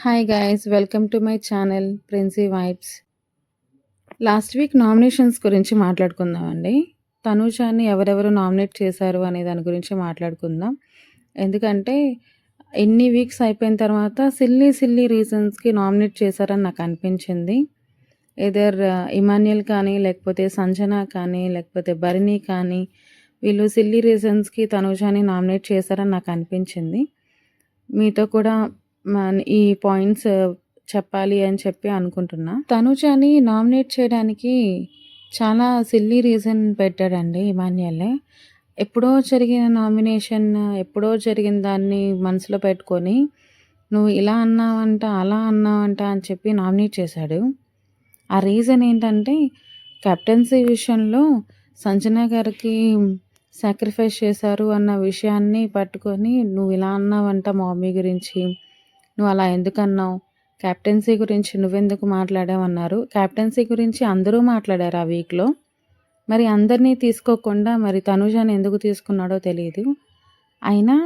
Hi guys welcome to my channel Princy vibes last week nominations గురించి మాట్లాడుకుందామండి తనుజాని ఎవరెవరు nominate చేశారు అనే దాని గురించి మాట్లాడుకుందాం. ఎందుకంటే ఎన్ని వీక్స్ అయిపోయిన తర్వాత సిల్లీ సిల్లీ రీజన్స్కి నామినేట్ చేశారని నాకు అనిపించింది. ఎదర్ ఇమాన్యుల్ uh, కానీ లేకపోతే సంజన కానీ లేకపోతే భరణి కానీ వీళ్ళు సిల్లీ రీజన్స్కి తనూజాని నామినేట్ చేశారని నాకు అనిపించింది. మీతో కూడా ఈ పాయింట్స్ చెప్పాలి అని చెప్పి అనుకుంటున్నా. తనుజని నామినేట్ చేయడానికి చాలా సిల్లీ రీజన్ పెట్టాడండి ఇమాన్యుయల్. ఎప్పుడో జరిగిన నామినేషన్ ఎప్పుడో జరిగిన దాన్ని మనసులో పెట్టుకొని నువ్వు ఇలా అన్నావంట అలా అన్నావంట అని చెప్పి నామినేట్ చేశాడు. ఆ రీజన్ ఏంటంటే కెప్టెన్సీ విషయంలో సంజన గారికి సాక్రిఫైస్ చేశారు అన్న విషయాన్ని పట్టుకొని నువ్వు ఇలా అన్నావంట మామీ మమ్మీ గురించి నువ్వు అలా ఎందుకన్నావు? క్యాప్టెన్సీ గురించి నువ్వెందుకు మాట్లాడావన్నారు? క్యాప్టెన్సీ గురించి అందరూ మాట్లాడారు ఆ వీక్లో? మరి అందరినీ తీసుకోకుండా మరి తనుజాని ఎందుకు తీసుకున్నాడో తెలియదు అయినా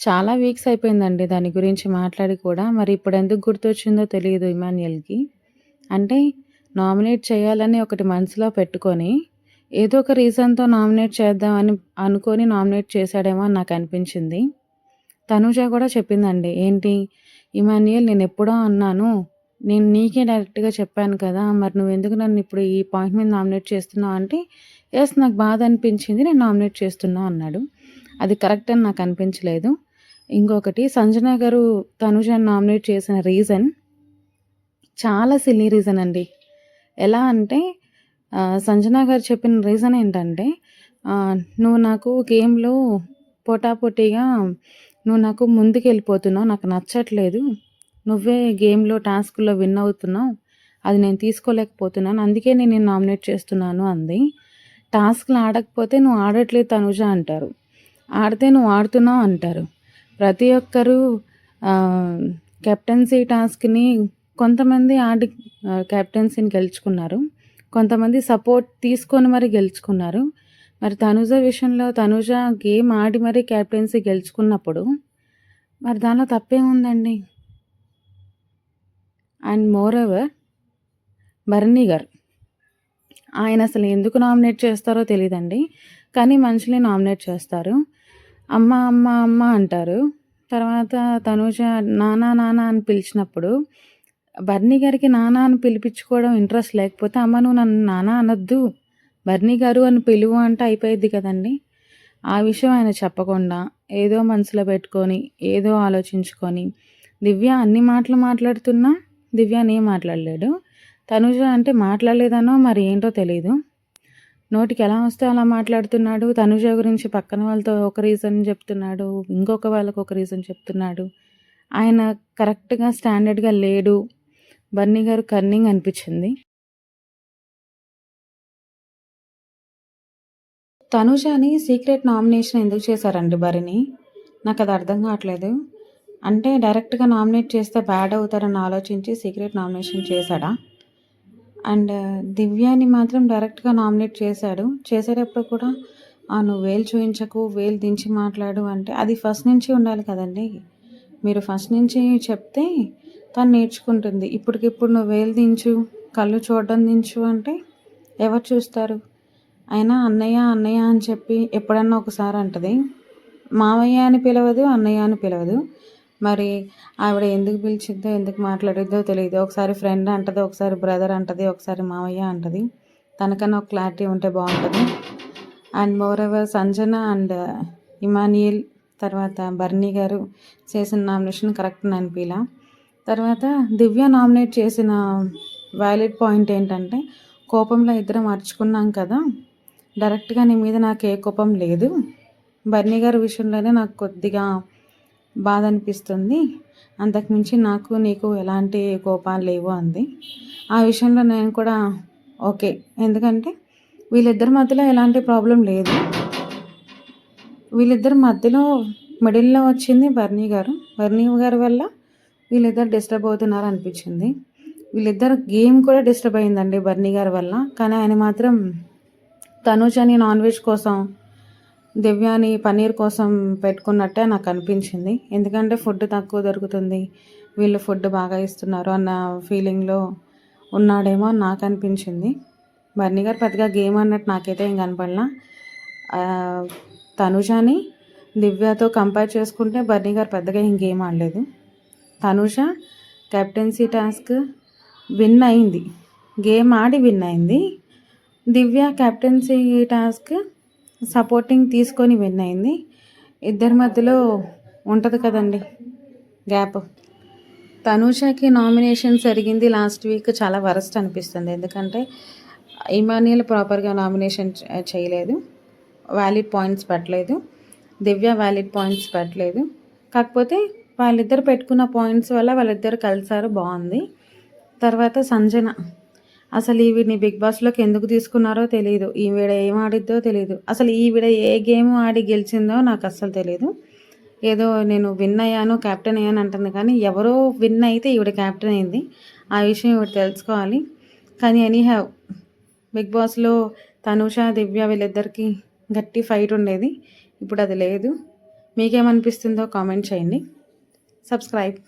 చాలా వీక్స్ అయిపోయిందండి దాని గురించి మాట్లాడి కూడా. మరి ఇప్పుడు ఎందుకు గుర్తొచ్చిందో తెలియదు ఇమాన్యుయల్కి. అంటే నామినేట్ చేయాలని ఒకటి మనసులో పెట్టుకొని ఏదో ఒక రీజన్తో నామినేట్ చేద్దామని అనుకొని నామినేట్ చేశాడేమో అని నాకు అనిపించింది. తనుజ కూడా చెప్పిందండి ఏంటి? ఇమాన్యుయల్ నేను ఎప్పుడో అన్నాను నేను నీకే డైరెక్ట్గా చెప్పాను కదా మరి నువ్వు ఎందుకు నన్ను ఇప్పుడు ఈ పాయింట్ మీద నామినేట్ చేస్తున్నావు? అంటే ఎస్ నాకు బాధ అనిపించింది నేను నామినేట్ చేస్తున్నా అన్నాడు. అది కరెక్ట్ అని నాకు అనిపించలేదు. ఇంకొకటి సంజన గారు తనుజను నామినేట్ చేసిన రీజన్ చాలా సిల్లీ రీజన్ అండి. ఎలా అంటే సంజన గారు చెప్పిన రీజన్ ఏంటంటే నువ్వు నాకు గేమ్లో పోటాపోటీగా నువ్వు నాకు ముందుకు వెళ్ళిపోతున్నావు నాకు నచ్చట్లేదు. నువ్వే గేమ్లో టాస్క్లో విన్ అవుతున్నావు. అది నేను తీసుకోలేకపోతున్నాను. అందుకే నేను నేను నామినేట్ చేస్తున్నాను అంది. టాస్క్లు ఆడకపోతే నువ్వు ఆడట్లేదు తనుజ అంటారు. ఆడితే నువ్వు ఆడుతున్నావు అంటారు. ప్రతి ఒక్కరూ కెప్టెన్సీ టాస్క్ని కొంతమంది ఆడి కెప్టెన్సీని గెలుచుకున్నారు. కొంతమంది సపోర్ట్ తీసుకొని మరి గెలుచుకున్నారు. మరి తనుజ విషయంలో తనుజ గేమ్ ఆడి మరీ క్యాప్టెన్సీ గెలుచుకున్నప్పుడు మరి దానిలో తప్పేముందండి and moreover Bharani garu ఆయన అసలు ఎందుకు నామినేట్ చేస్తారో తెలియదండి కానీ మనుషుల్ని నామినేట్ చేస్తారు. అమ్మ అమ్మ అమ్మ అంటారు. తర్వాత తనుజ నానా నానా అని పిలిచినప్పుడు బర్నీ గారికి నానా అని పిలిపించుకోవడం ఇంట్రెస్ట్ లేకపోతే అమ్మ నువ్వు నన్ను నానా అనొద్దు. బర్నీ గారు అని పిలువు అంటే అయిపోయింది కదండి. ఆ విషయం ఆయన చెప్పకుండా ఏదో మనసులో పెట్టుకొని ఏదో ఆలోచించుకొని దివ్య అన్ని మాటలు మాట్లాడుతున్నా దివ్య ఏం మాట్లాడలేడు. తనుజ అంటే మాట్లాడలేదనో మరి ఏంటో తెలియదు నోటికి ఎలా వస్తే అలా మాట్లాడుతున్నాడు. తనుజ గురించి పక్కన వాళ్ళతో ఒక రీజన్ చెప్తున్నాడు. ఇంకొక వాళ్ళకు ఒక రీజన్ చెప్తున్నాడు. ఆయన కరెక్ట్గా స్టాండర్డ్గా లేడు. బన్నీ గారు కర్నింగ్ అనిపించింది. తనుజాని సీక్రెట్ నామినేషన్ ఎందుకు చేశారండి బరిని నాకు అది అర్థం కావట్లేదు. అంటే డైరెక్ట్గా నామినేట్ చేస్తే బ్యాడ్ అవుతారని ఆలోచించి సీక్రెట్ నామినేషన్ చేశాడా? అండ్ దివ్యాని మాత్రం డైరెక్ట్గా నామినేట్ చేశాడు. చేసేటప్పుడు కూడా నువ్వు వేలు చూపించకు వేలు దించి మాట్లాడు అంటే అది ఫస్ట్ నుంచి ఉండాలి కదండి. మీరు ఫస్ట్ నుంచి చెప్తే తను నేర్చుకుంటుంది. ఇప్పటికిప్పుడు నువ్వు వేలు దించు కళ్ళు చూడడం దించు అంటే ఎవరు చూస్తారు? అయినా అన్నయ్య అన్నయ్య అని చెప్పి ఎప్పుడన్నా ఒకసారి అంటది. మావయ్య అని పిలవదు అన్నయ్య అని పిలవదు. మరి ఆవిడ ఎందుకు పిలిచిద్దో ఎందుకు మాట్లాడిద్దో తెలియదు ఒకసారి ఫ్రెండ్ అంటది ఒకసారి బ్రదర్ అంటది ఒకసారి మావయ్య అంటది. తనకన్నా ఒక క్లారిటీ ఉంటే బాగుంటుంది. And moreover Sanjana and Emmanuel తర్వాత బర్నీ గారు చేసిన నామినేషన్ కరెక్ట్ అనిపిలా. తర్వాత దివ్య నామినేట్ చేసిన వ్యాలిడ్ పాయింట్ ఏంటంటే కోపంలో ఇద్దరం మర్చుకున్నాం కదా. డైరెక్ట్గా నీ మీద నాకు ఏ కోపం లేదు. బర్నీ గారి విషయంలోనే నాకు కొద్దిగా బాధ అనిపిస్తుంది అంతకుమించి నాకు నీకు ఎలాంటి కోపాలు లేవు అంది. ఆ విషయంలో నేను కూడా ఓకే. ఎందుకంటే వీళ్ళిద్దరి మధ్యలో ఎలాంటి ప్రాబ్లం లేదు. వీళ్ళిద్దరి మధ్యలో మిడిల్లో వచ్చింది బర్నీ గారు. బర్నీ గారి వల్ల వీళ్ళిద్దరు డిస్టర్బ్ అవుతున్నారు అనిపించింది. వీళ్ళిద్దరు గేమ్ కూడా డిస్టర్బ్ అయిందండి బర్నీ గారి వల్ల. కానీ ఆయన మాత్రం తనుజని నాన్ వెజ్ కోసం దివ్యాని పన్నీర్ కోసం పెట్టుకున్నట్టే నాకు అనిపించింది. ఎందుకంటే ఫుడ్ తక్కువ దొరుకుతుంది. వీళ్ళు ఫుడ్ బాగా ఇస్తున్నారు అన్న ఫీలింగ్లో ఉన్నాడేమో అని నాకు అనిపించింది. బర్నీ గారు పెద్దగా గేమ్ అన్నట్టు నాకైతే ఏం కనపడలా. తనుజాని దివ్యతో కంపేర్ చేసుకుంటే బర్నీ గారు పెద్దగా ఏం గేమ్ ఆడలేదు. తనుజ కెప్టెన్సీ టాస్క్ విన్ అయింది. గేమ్ ఆడి విన్ అయింది. దివ్య కెప్టెన్సీ టాస్క్ సపోర్టింగ్ తీసుకొని విన్ అయింది. ఇద్దరి మధ్యలో ఉంటుంది కదండి గ్యాప్. తనూషకి నామినేషన్ జరిగింది లాస్ట్ వీక్. చాలా వరస్ట్ అనిపిస్తుంది. ఎందుకంటే ఇమానియల్ ప్రాపర్గా నామినేషన్ చేయలేదు. వ్యాలిడ్ పాయింట్స్ పెట్టలేదు. దివ్య వ్యాలిడ్ పాయింట్స్ పెట్టలేదు. కాకపోతే వాళ్ళిద్దరు పెట్టుకున్న పాయింట్స్ వల్ల వాళ్ళిద్దరు కలిసారు. బాగుంది. తర్వాత సంజన అసలు ఈవిడిని బిగ్ బాస్లోకి ఎందుకు తీసుకున్నారో తెలియదు ఈవిడ ఏం ఆడిద్దో తెలియదు అసలు ఈవిడ ఏ గేమ్ ఆడి గెలిచిందో నాకు అస్సలు తెలియదు ఏదో నేను విన్ అయ్యాను క్యాప్టెన్ అయ్యాను అంటుంది కానీ ఎవరో విన్ అయితే ఈవిడ క్యాప్టెన్ అయింది. ఆ విషయం ఈవిడ తెలుసుకోవాలి. కానీ ఎనీ హ్యావ్ బిగ్ బాస్లో తనుష దివ్య వీళ్ళిద్దరికి గట్టి ఫైట్ ఉండేది. ఇప్పుడు అది లేదు. మీకేమనిపిస్తుందో కామెంట్ చేయండి. సబ్స్క్రైబ్.